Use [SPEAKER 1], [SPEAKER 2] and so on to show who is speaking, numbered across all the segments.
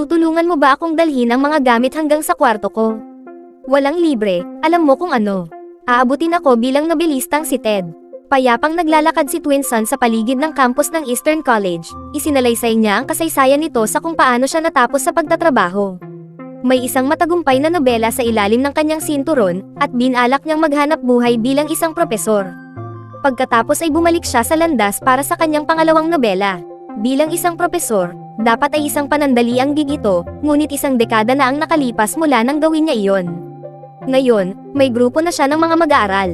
[SPEAKER 1] Tutulungan mo ba akong dalhin ang mga gamit hanggang sa kwarto ko? Walang libre, alam mo kung ano. Aabutin ako bilang nobelistang si Ted. Payapang naglalakad si Twinson sa paligid ng campus ng Eastern College, isinalaysay niya ang kasaysayan nito sa kung paano siya natapos sa pagtatrabaho. May isang matagumpay na nobela sa ilalim ng kanyang sinturon, at binalak niyang maghanap buhay bilang isang propesor. Pagkatapos ay bumalik siya sa landas para sa kanyang pangalawang nobela. Bilang isang propesor, dapat ay isang panandali ang gig ito, ngunit isang dekada na ang nakalipas mula nang gawin niya iyon. Ngayon, may grupo na siya ng mga mag-aaral.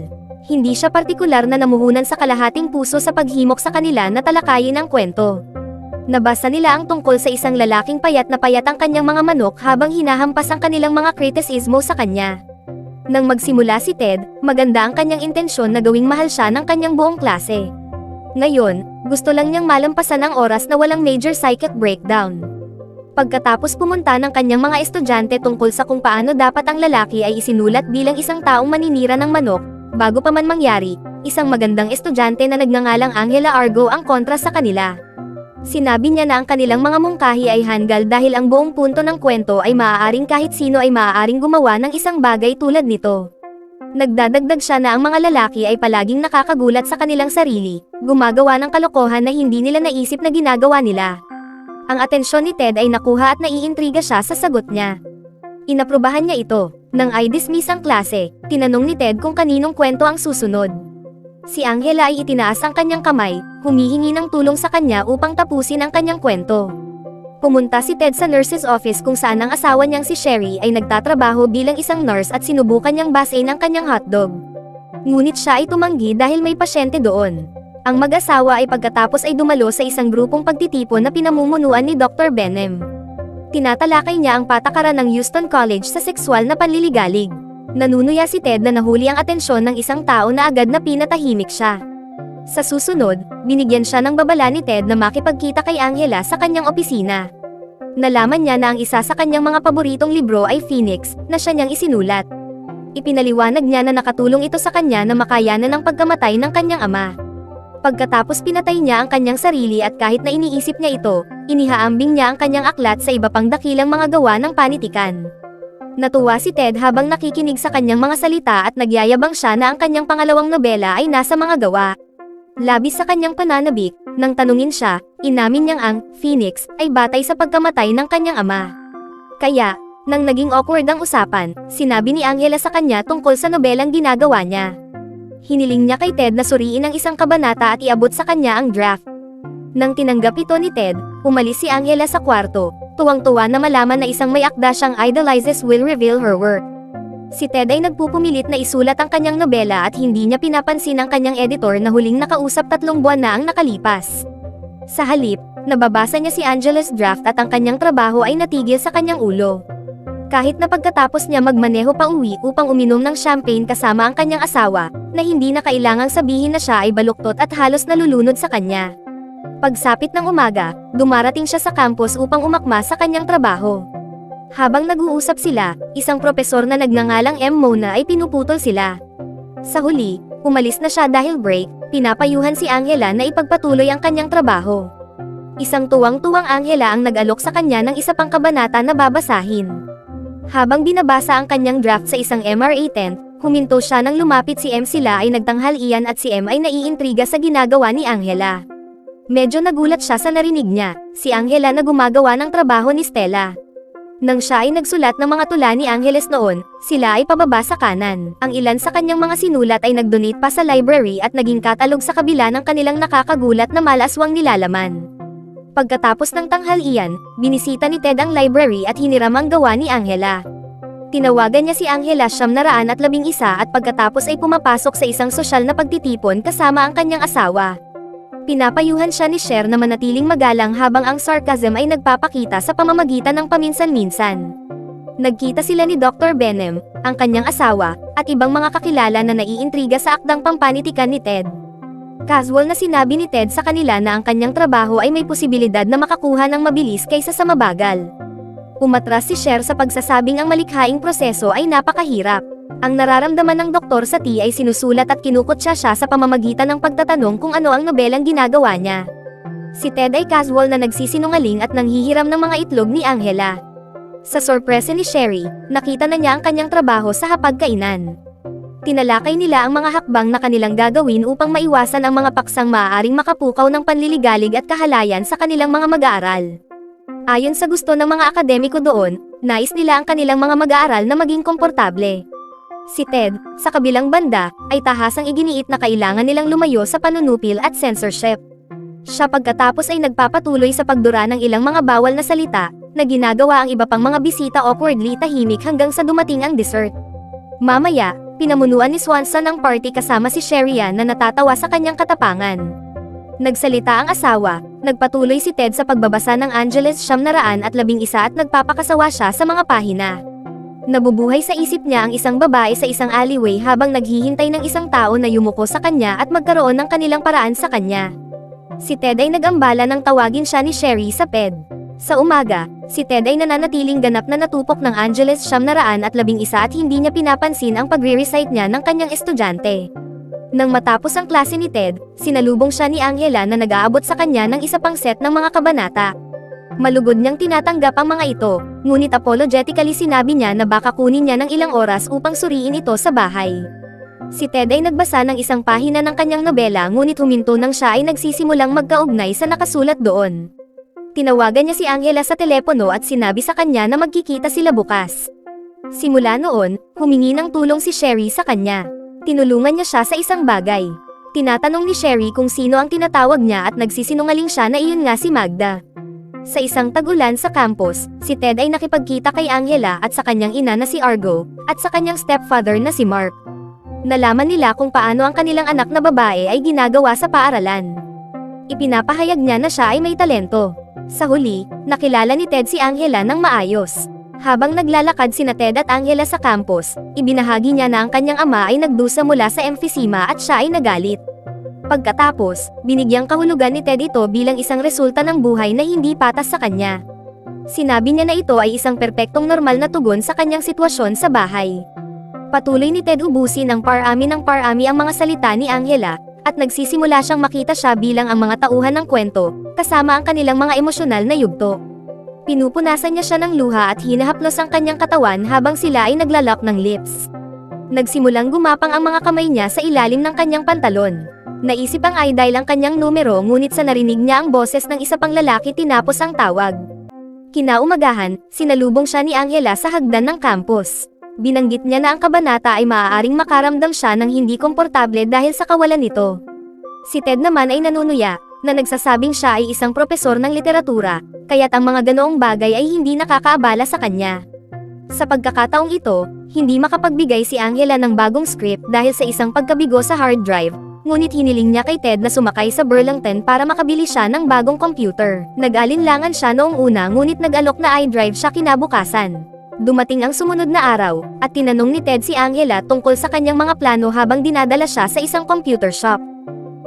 [SPEAKER 1] Hindi siya partikular na namuhunan sa kalahating puso sa paghimok sa kanila na talakayin ang kwento. Nabasa nila ang tungkol sa isang lalaking payat na payat ang kanyang mga manok habang hinahampas ang kanilang mga kritisismo sa kanya. Nang magsimula si Ted, maganda ang kanyang intensyon na gawing mahal siya ng kanyang buong klase. Ngayon, gusto lang niyang malampasan ang oras na walang major psychic breakdown. Pagkatapos pumunta ng kanyang mga estudyante tungkol sa kung paano dapat ang lalaki ay isinulat bilang isang taong maninira ng manok, bago pa man mangyari, isang magandang estudyante na nagngangalang Angela Argo ang kontra sa kanila. Sinabi niya na ang kanilang mga mungkahi ay hanggal dahil ang buong punto ng kwento ay maaaring kahit sino ay maaaring gumawa ng isang bagay tulad nito. Nagdadagdag siya na ang mga lalaki ay palaging nakakagulat sa kanilang sarili, gumagawa ng kalokohan na hindi nila naisip na ginagawa nila. Ang atensyon ni Ted ay nakuha at naiintriga siya sa sagot niya. Inaprubahan niya ito. Nang ay dismiss ang klase, tinanong ni Ted kung kaninong kwento ang susunod. Si Angela ay itinaas ang kanyang kamay, humihingi ng tulong sa kanya upang tapusin ang kanyang kwento. Pumunta si Ted sa nurse's office kung saan ang asawa niyang si Sherry ay nagtatrabaho bilang isang nurse at sinubukan niyang basain ang kanyang hotdog. Ngunit siya ay tumanggi dahil may pasyente doon. Ang mag-asawa ay pagkatapos ay dumalo sa isang grupong pagtitipon na pinamumunuan ni Dr. Benem. Tinatalakay niya ang patakaran ng Houston College sa sexual na panliligalig. Nanunuya si Ted na nahuli ang atensyon ng isang tao na agad na pinatahimik siya. Sa susunod, binigyan siya ng babala ni Ted na makipagkita kay Angela sa kanyang opisina. Nalaman niya na ang isa sa kanyang mga paboritong libro ay Phoenix, na siya niyang isinulat. Ipinaliwanag niya na nakatulong ito sa kanya na makayanan ang pagkamatay ng kanyang ama. Pagkatapos pinatay niya ang kanyang sarili at kahit na iniisip niya ito, inihaambing niya ang kanyang aklat sa iba pang dakilang mga gawa ng panitikan. Natuwa si Ted habang nakikinig sa kanyang mga salita at nagyayabang siya na ang kanyang pangalawang nobela ay nasa mga gawa. Labis sa kanyang pananabik, nang tanungin siya, inamin niyang ang Phoenix ay batay sa pagkamatay ng kanyang ama. Kaya, nang naging awkward ang usapan, sinabi ni Angela sa kanya tungkol sa nobelang ginagawa niya. Hiniling niya kay Ted na suriin ang isang kabanata at iabot sa kanya ang draft. Nang tinanggap ito ni Ted, umalis si Angela sa kwarto, tuwang-tuwa na malaman na isang may akda siyang idolizes will reveal her work. Si Ted ay nagpupumilit na isulat ang kanyang nobela at hindi niya pinapansin ang kanyang editor na huling nakausap tatlong buwan na ang nakalipas. Sa halip, nababasa niya si Angela's draft at ang kanyang trabaho ay natigil sa kanyang ulo. Kahit na pagkatapos niya magmaneho pa uwi upang uminom ng champagne kasama ang kanyang asawa, na hindi na kailangang sabihin na siya ay baluktot at halos nalulunod sa kanya. Pagsapit ng umaga, dumarating siya sa campus upang umakma sa kanyang trabaho. Habang nag-uusap sila, isang propesor na nagngangalang M. Mona ay pinuputol sila. Sa huli, umalis na siya dahil break, pinapayuhan si Angela na ipagpatuloy ang kanyang trabaho. Isang tuwang-tuwang Angela ang nag-alok sa kanya ng isa pang kabanata na babasahin. Habang binabasa ang kanyang draft sa isang MRA tent, huminto siya nang lumapit si M sila ay nagtanghal iyan at si M ay naiintriga sa ginagawa ni Angela. Medyo nagulat siya sa narinig niya, si Angela na gumagawa ng trabaho ni Stella. Nang siya ay nagsulat ng mga tula ni Angeles noon, sila ay pababa sa kanan. Ang ilan sa kanyang mga sinulat ay nagdonate pa sa library at naging katalog sa kabila ng kanilang nakakagulat na malaswang nilalaman. Pagkatapos ng tanghalian, binisita ni Ted ang library at hiniram ang gawa ni Angela. Tinawagan niya si Angela siyam na at labing isa at pagkatapos ay pumapasok sa isang sosyal na pagtitipon kasama ang kanyang asawa. Pinapayuhan siya ni Cher na manatiling magalang habang ang sarcasm ay nagpapakita sa pamamagitan ng paminsan-minsan. Nagkita sila ni Dr. Benem, ang kanyang asawa, at ibang mga kakilala na naiintriga sa akdang pampanitikan ni Ted. Casual na sinabi ni Ted sa kanila na ang kanyang trabaho ay may posibilidad na makakuha ng mabilis kaysa sa mabagal. Umatras si Cher sa pagsasabing ang malikhaing proseso ay napakahirap. Ang nararamdaman ng doktor sa T ay sinusulat at kinukutsa siya sa pamamagitan ng pagtatanong kung ano ang nobelang ginagawa niya. Si Ted ay casual na nagsisinungaling at nanghihiram ng mga itlog ni Angela. Sa sorpresa ni Sherry, nakita na niya ang kanyang trabaho sa hapagkainan. Tinalakay nila ang mga hakbang na kanilang gagawin upang maiwasan ang mga paksang maaaring makapukaw ng panliligalig at kahalayan sa kanilang mga mag-aaral. Ayon sa gusto ng mga akademiko doon, nais nila ang kanilang mga mag-aaral na maging komportable. Si Ted, sa kabilang banda, ay tahasang iginiit na kailangan nilang lumayo sa panunupil at censorship. Siya pagkatapos ay nagpapatuloy sa pagdura ng ilang mga bawal na salita, na ginagawa ang iba pang mga bisita awkwardly tahimik hanggang sa dumating ang dessert. Mamaya, pinamunuan ni Swanson ang party kasama si Sherian na natatawa sa kanyang katapangan. Nagsalita ang asawa, nagpatuloy si Ted sa pagbabasa ng Angeles siyam na raan at labing isa at nagpapakasawa siya sa mga pahina. Nabubuhay sa isip niya ang isang babae sa isang alleyway habang naghihintay ng isang tao na yumuko sa kanya at magkaroon ng kanilang paraan sa kanya. Si Ted ay nagambala ng tawagin siya ni Sherry sa PED. Sa umaga, si Ted ay nananatiling ganap na natupok ng Angeles siyam na raan at labing isa at hindi niya pinapansin ang pagre-recite niya ng kanyang estudyante. Nang matapos ang klase ni Ted, sinalubong siya ni Angela na nag-aabot sa kanya ng isa pang set ng mga kabanata. Malugod niyang tinatanggap ang mga ito, ngunit apologetically sinabi niya na baka kunin niya ng ilang oras upang suriin ito sa bahay. Si Ted ay nagbasa ng isang pahina ng kanyang nobela ngunit huminto nang siya ay nagsisimulang magkaugnay sa nakasulat doon. Tinawagan niya si Angela sa telepono at sinabi sa kanya na magkikita sila bukas. Simula noon, humingi ng tulong si Sherry sa kanya. Tinulungan niya siya sa isang bagay. Tinatanong ni Sherry kung sino ang tinatawag niya at nagsisinungaling siya na iyon nga si Magda. Sa isang tagulan sa campus, si Ted ay nakipagkita kay Angela at sa kanyang ina na si Argo, at sa kanyang stepfather na si Mark. Nalaman nila kung paano ang kanilang anak na babae ay ginagawa sa paaralan. Ipinapahayag niya na siya ay may talento. Sa huli, nakilala ni Ted si Angela ng maayos. Habang naglalakad sina Ted at Angela sa campus, ibinahagi niya na ang kanyang ama ay nagdusa mula sa emphysema at siya ay nagalit. Pagkatapos, binigyang kahulugan ni Ted ito bilang isang resulta ng buhay na hindi patas sa kanya. Sinabi niya na ito ay isang perpektong normal na tugon sa kanyang sitwasyon sa bahay. Patuloy ni Ted ubusin ng parami ng parami ang mga salita ni Angela, at nagsisimula siyang makita siya bilang ang mga tauhan ng kwento, kasama ang kanilang mga emosyonal na yugto. Pinupunasan niya siya ng luha at hinahaplos ang kanyang katawan habang sila ay naglalak ng lips. Nagsimulang gumapang ang mga kamay niya sa ilalim ng kanyang pantalon. Naisip ang i-dial ang kanyang numero ngunit sa narinig niya ang boses ng isa pang lalaki tinapos ang tawag. Kinaumagahan, sinalubong siya ni Angela sa hagdan ng campus. Binanggit niya na ang kabanata ay maaaring makaramdam siya ng hindi komportable dahil sa kawalan nito. Si Ted naman ay nanunuya, na nagsasabing siya ay isang propesor ng literatura, kaya't ang mga ganoong bagay ay hindi nakakaabala sa kanya. Sa pagkakataong ito, hindi makapagbigay si Angela ng bagong script dahil sa isang pagkabigo sa hard drive, ngunit hiniling niya kay Ted na sumakay sa Burlington para makabili siya ng bagong computer. Nag-alinlangan siya noong una ngunit nag-alok na iDrive siya kinabukasan. Dumating ang sumunod na araw, at tinanong ni Ted si Angela tungkol sa kanyang mga plano habang dinadala siya sa isang computer shop.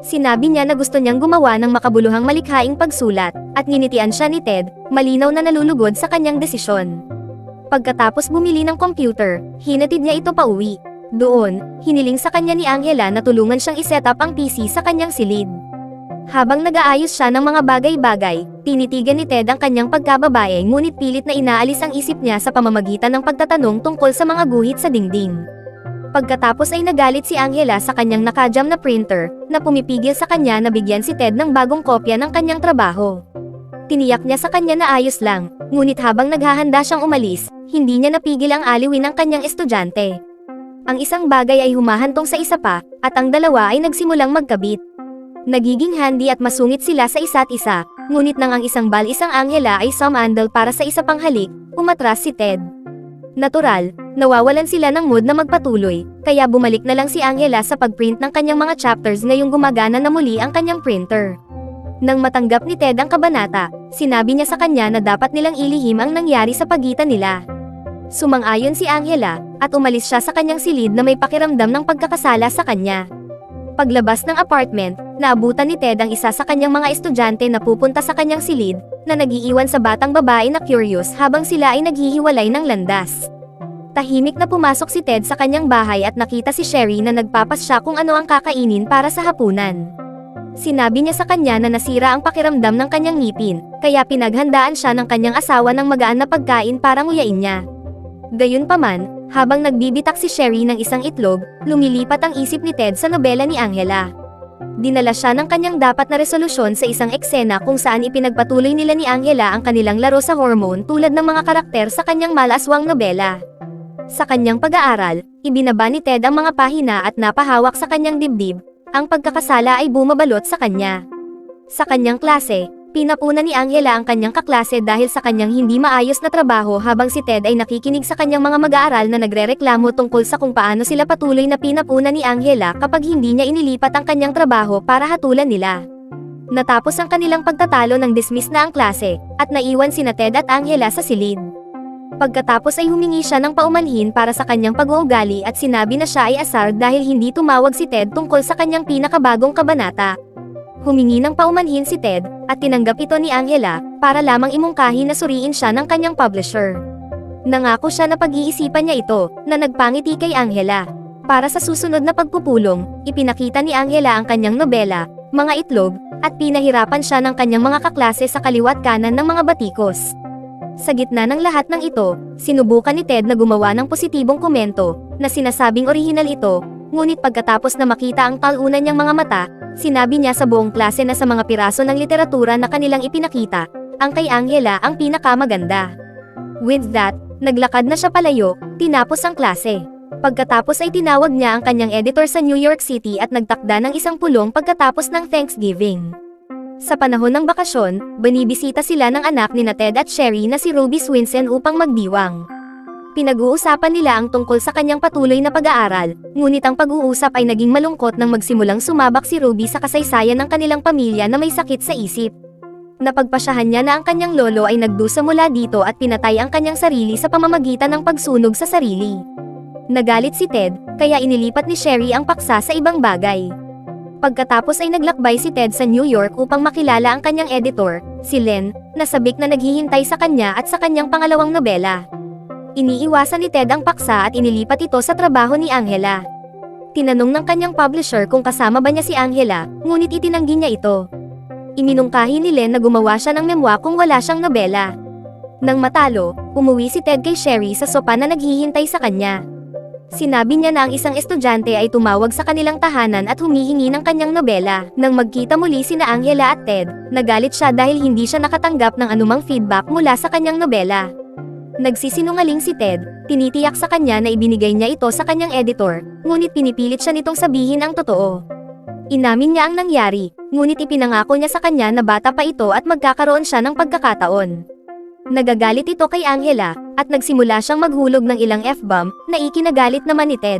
[SPEAKER 1] Sinabi niya na gusto niyang gumawa ng makabuluhang malikhaing pagsulat, at nginitian siya ni Ted, malinaw na nalulugod sa kanyang desisyon. Pagkatapos bumili ng computer, hinatid niya ito pauwi. Doon, hiniling sa kanya ni Angela na tulungan siyang iset up ang PC sa kanyang silid. Habang nag-aayos siya ng mga bagay-bagay, tinitigan ni Ted ang kanyang pagkababae ngunit pilit na inaalis ang isip niya sa pamamagitan ng pagtatanong tungkol sa mga guhit sa dingding. Pagkatapos ay nagalit si Angela sa kanyang nakajam na printer, na pumipigil sa kanya na bigyan si Ted ng bagong kopya ng kanyang trabaho. Tiniyak niya sa kanya na ayos lang, ngunit habang naghahanda siyang umalis, hindi niya napigil ang aliwin ng kanyang estudyante. Ang isang bagay ay humahantong sa isa pa, at ang dalawa ay nagsimulang magkabit. Nagiging handy at masungit sila sa isa't isa, ngunit nang ang isang bal isang Angela ay sumandal para sa isa pang halik, umatras si Ted. Natural, nawawalan sila ng mood na magpatuloy, kaya bumalik na lang si Angela sa pagprint ng kanyang mga chapters ngayong gumagana na muli ang kanyang printer. Nang matanggap ni Ted ang kabanata, sinabi niya sa kanya na dapat nilang ilihim ang nangyari sa pagitan nila. Sumang-ayon si Angela, at umalis siya sa kanyang silid na may pakiramdam ng pagkakasala sa kanya. Paglabas ng apartment, naabutan ni Ted ang isa sa kanyang mga estudyante na pupunta sa kanyang silid, na nagiiwan sa batang babae na curious habang sila ay naghihiwalay ng landas. Tahimik na pumasok si Ted sa kanyang bahay at nakita si Sherry na nagpapas siya kung ano ang kakainin para sa hapunan. Sinabi niya sa kanya na nasira ang pakiramdam ng kanyang ngipin, kaya pinaghandaan siya ng kanyang asawa ng magaan na pagkain para nguyain niya. Gayunpaman, habang nagbibitak si Sherry ng isang itlog, lumilipat ang isip ni Ted sa nobela ni Angela. Dinala siya ng kanyang dapat na resolusyon sa isang eksena kung saan ipinagpatuloy nila ni Angela ang kanilang laro sa hormone tulad ng mga karakter sa kanyang malaswang nobela. Sa kanyang pag-aaral, ibinaba ni Ted ang mga pahina at napahawak sa kanyang dibdib, ang pagkakasala ay bumabalot sa kanya. Sa kanyang klase, pinapuna ni Angela ang kanyang kaklase dahil sa kanyang hindi maayos na trabaho habang si Ted ay nakikinig sa kanyang mga mag-aaral na nagrereklamo tungkol sa kung paano sila patuloy na pinapuna ni Angela kapag hindi niya inilipat ang kanyang trabaho para hatulan nila. Natapos ang kanilang pagtatalo ng dismiss na ang klase, at naiwan sina Ted at Angela sa silid. Pagkatapos ay humingi siya ng paumanhin para sa kanyang pag-uugali at sinabi na siya ay asar dahil hindi tumawag si Ted tungkol sa kanyang pinakabagong kabanata. Humingi ng paumanhin si Ted, at tinanggap ito ni Angela, para lamang imungkahi na suriin siya ng kanyang publisher. Nangako siya na pag-iisipan niya ito, na nagpangiti kay Angela. Para sa susunod na pagpupulong, ipinakita ni Angela ang kanyang nobela, mga itlog, at pinahirapan siya ng kanyang mga kaklase sa kaliwat kanan ng mga batikos. Sa gitna ng lahat ng ito, sinubukan ni Ted na gumawa ng positibong komento, na sinasabing orihinal ito, ngunit pagkatapos na makita ang talunan niyang mga mata, sinabi niya sa buong klase na sa mga piraso ng literatura na kanilang ipinakita, ang kay Angela ang pinakamaganda. With that, naglakad na siya palayo, tinapos ang klase. Pagkatapos ay tinawag niya ang kanyang editor sa New York City at nagtakda ng isang pulong pagkatapos ng Thanksgiving. Sa panahon ng bakasyon, banibisita sila ng anak ni na Ted at Sherry na si Ruby Swinson upang magdiwang. Pinag-uusapan nila ang tungkol sa kanyang patuloy na pag-aaral, ngunit ang pag-uusap ay naging malungkot nang magsimulang sumabak si Ruby sa kasaysayan ng kanilang pamilya na may sakit sa isip. Napagpasyahan niya na ang kanyang lolo ay nagdusa mula dito at pinatay ang kanyang sarili sa pamamagitan ng pagsunog sa sarili. Nagalit si Ted, kaya inilipat ni Sherry ang paksa sa ibang bagay. Pagkatapos ay naglakbay si Ted sa New York upang makilala ang kanyang editor, si Len, na sabik na naghihintay sa kanya at sa kanyang pangalawang nobela. Iniiwasan ni Ted ang paksa at inilipat ito sa trabaho ni Angela. Tinanong ng kanyang publisher kung kasama ba niya si Angela, ngunit itinanggi niya ito. Iminungkahi ni Len na gumawa siya ng memwa kung wala siyang nobela. Nang matalo, umuwi si Ted kay Sherry sa sopa na naghihintay sa kanya. Sinabi niya na ang isang estudyante ay tumawag sa kanilang tahanan at humihingi ng kanyang nobela. Nang magkita muli sina Angela at Ted, nagalit siya dahil hindi siya nakatanggap ng anumang feedback mula sa kanyang nobela. Nagsisinungaling si Ted, tinitiyak sa kanya na ibinigay niya ito sa kanyang editor, ngunit pinipilit siya nitong sabihin ang totoo. Inamin niya ang nangyari, ngunit ipinangako niya sa kanya na bata pa ito at magkakaroon siya ng pagkakataon. Nagagalit ito kay Angela, at nagsimula siyang maghulog ng ilang F-bomb, na ikinagalit naman ni Ted.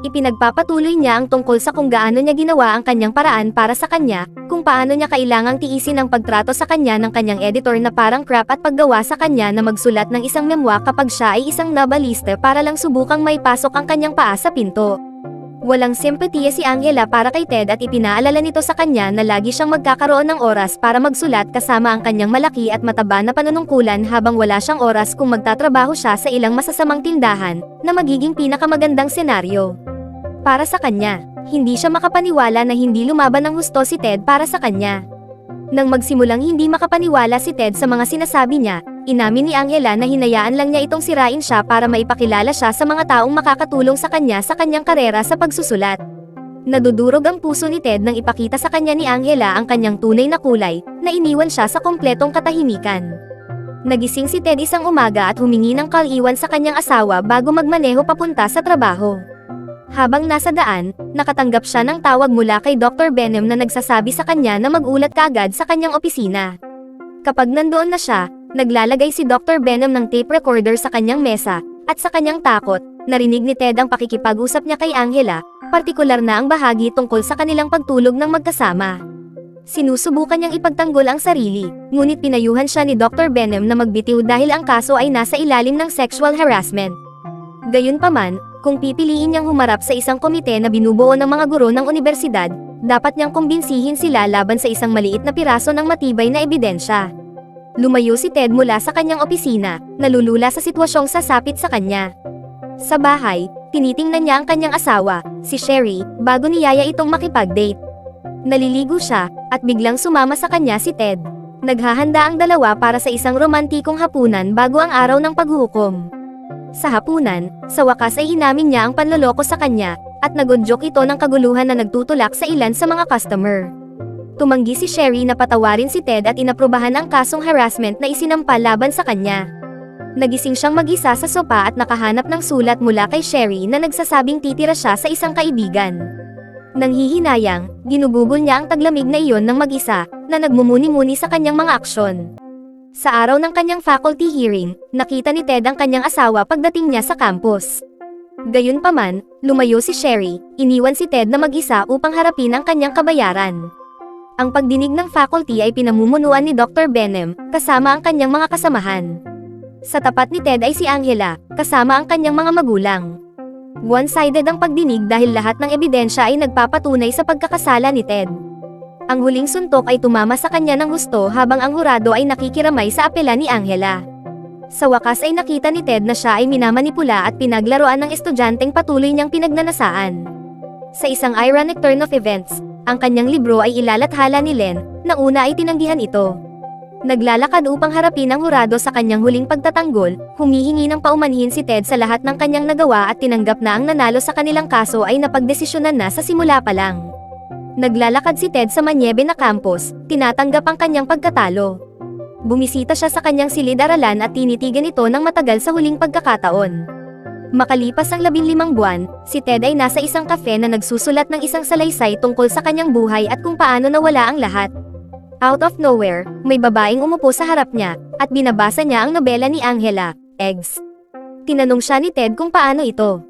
[SPEAKER 1] Ipinagpapatuloy niya ang tungkol sa kung gaano niya ginawa ang kanyang paraan para sa kanya, kung paano niya kailangang tiisin ang pagtrato sa kanya ng kanyang editor na parang crap at paggawa sa kanya na magsulat ng isang memwa kapag siya ay isang novelista para lang subukang may pasok ang kanyang paa sa pinto. Walang simpatiya si Angela para kay Ted at ipinaalala nito sa kanya na lagi siyang magkakaroon ng oras para magsulat kasama ang kanyang malaki at mataba na panunungkulan habang wala siyang oras kung magtatrabaho siya sa ilang masasamang tindahan, na magiging pinakamagandang senaryo. Para sa kanya, hindi siya makapaniwala na hindi lumaban ng husto si Ted para sa kanya. Nang magsimulang hindi makapaniwala si Ted sa mga sinasabi niya, inamin ni Angela na hinayaan lang niya itong sirain siya para maipakilala siya sa mga taong makakatulong sa kanya sa kanyang karera sa pagsusulat. Nadudurog ang puso ni Ted nang ipakita sa kanya ni Angela ang kanyang tunay na kulay, na iniwan siya sa kompletong katahimikan. Nagising si Ted isang umaga at humingi ng kaliwan sa kanyang asawa bago magmaneho papunta sa trabaho. Habang nasa daan, nakatanggap siya ng tawag mula kay Dr. Benham na nagsasabi sa kanya na magulat kaagad sa kanyang opisina. Kapag nandoon na siya, naglalagay si Dr. Benham ng tape recorder sa kanyang mesa, at sa kanyang takot, narinig ni Ted ang pakikipag-usap niya kay Angela, partikular na ang bahagi tungkol sa kanilang pagtulog ng magkasama. Sinusubukan niyang ipagtanggol ang sarili, ngunit pinayuhan siya ni Dr. Benham na magbitiw dahil ang kaso ay nasa ilalim ng sexual harassment. Gayunpaman, kung pipiliin niyang humarap sa isang komite na binubuo ng mga guro ng universidad, dapat niyang kumbinsihin sila laban sa isang maliit na piraso ng matibay na ebidensya. Lumayo si Ted mula sa kanyang opisina, nalulula sa sitwasyong sasapit sa kanya. Sa bahay, tinitingnan niya ang kanyang asawa, si Sherry, bago niyaya itong makipag-date. Naliligo siya, at biglang sumama sa kanya si Ted. Naghahanda ang dalawa para sa isang romantikong hapunan bago ang araw ng paghuhukom. Sa hapunan, sa wakas ay hinamin niya ang panloloko sa kanya, at nagunjok ito ng kaguluhan na nagtutulak sa ilan sa mga customer. Tumanggi si Sherry na patawarin si Ted at inaprubahan ang kasong harassment na isinampal laban sa kanya. Nagising siyang mag-isa sa sopa at nakahanap ng sulat mula kay Sherry na nagsasabing titira siya sa isang kaibigan. Nang hihinayang, ginugugol niya ang taglamig na iyon ng mag-isa, na nagmumuni-muni sa kanyang mga aksyon. Sa araw ng kanyang faculty hearing, nakita ni Ted ang kanyang asawa pagdating niya sa campus. Gayunpaman, lumayo si Sherry, iniwan si Ted na mag-isa upang harapin ang kanyang kabayaran. Ang pagdinig ng faculty ay pinamumunuan ni Dr. Benem, kasama ang kanyang mga kasamahan. Sa tapat ni Ted ay si Angela, kasama ang kanyang mga magulang. One-sided ang pagdinig dahil lahat ng ebidensya ay nagpapatunay sa pagkakasala ni Ted. Ang huling suntok ay tumama sa kanya ng gusto habang ang hurado ay nakikiramay sa apela ni Angela. Sa wakas ay nakita ni Ted na siya ay minamanipula at pinaglaruan ng estudyanteng patuloy niyang pinagnanasaan. Sa isang ironic turn of events, ang kanyang libro ay ilalathala ni Len, na una ay tinanggihan ito. Naglalakad upang harapin ang hurado sa kanyang huling pagtatanggol, humihingi ng paumanhin si Ted sa lahat ng kanyang nagawa at tinanggap na ang nanalo sa kanilang kaso ay napagdesisyonan na sa simula pa lang. Naglalakad si Ted sa Manyebe na campus, tinatanggap ang kanyang pagkatalo. Bumisita siya sa kanyang silid-aralan at tinitigan ito ng matagal sa huling pagkakataon. Makalipas ang labinlimang buwan, si Ted ay nasa isang kafe na nagsusulat ng isang salaysay tungkol sa kanyang buhay at kung paano nawala ang lahat. Out of nowhere, may babaeng umupo sa harap niya, at binabasa niya ang nobela ni Angela, Eggs. Tinanong siya ni Ted kung paano ito.